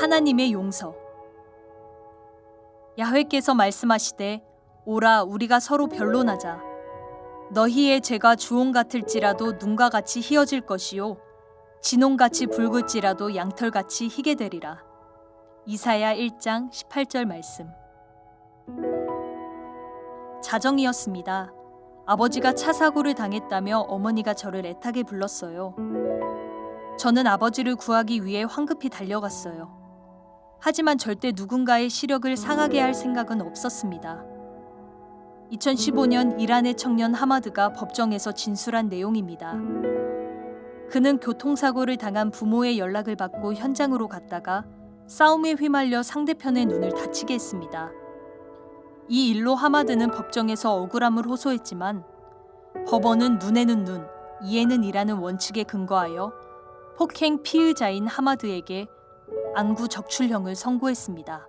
하나님의 용서 야훼께서 말씀하시되 오라 우리가 서로 변론하자 너희의 죄가 주홍 같을지라도 눈과 같이 희어질 것이요 진홍같이 붉을지라도 양털같이 희게 되리라 이사야 1장 18절 말씀 자정이었습니다. 아버지가 차 사고를 당했다며 어머니가 저를 애타게 불렀어요. 저는 아버지를 구하기 위해 황급히 달려갔어요. 하지만 절대 누군가의 시력을 상하게 할 생각은 없었습니다. 2015년 이란의 청년 하마드가 법정에서 진술한 내용입니다. 그는 교통사고를 당한 부모의 연락을 받고 현장으로 갔다가 싸움에 휘말려 상대편의 눈을 다치게 했습니다. 이 일로 하마드는 법정에서 억울함을 호소했지만 법원은 눈에는 눈, 이에는 이라는 원칙에 근거하여 폭행 피의자인 하마드에게 안구 적출형을 선고했습니다.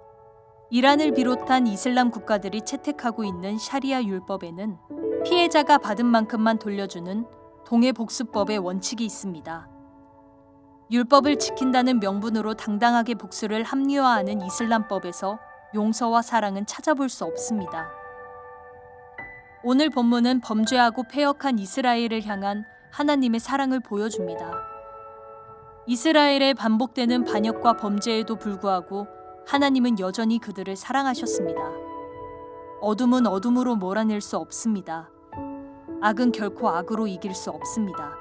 이란을 비롯한 이슬람 국가들이 채택하고 있는 샤리아 율법에는 피해자가 받은 만큼만 돌려주는 동해 복수법의 원칙이 있습니다. 율법을 지킨다는 명분으로 당당하게 복수를 합리화하는 이슬람법에서 용서와 사랑은 찾아볼 수 없습니다. 오늘 본문은 범죄하고 패역한 이스라엘을 향한 하나님의 사랑을 보여줍니다. 이스라엘의 반복되는 반역과 범죄에도 불구하고 하나님은 여전히 그들을 사랑하셨습니다. 어둠은 어둠으로 몰아낼 수 없습니다. 악은 결코 악으로 이길 수 없습니다.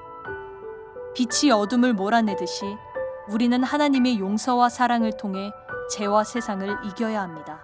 빛이 어둠을 몰아내듯이 우리는 하나님의 용서와 사랑을 통해 죄와 세상을 이겨야 합니다.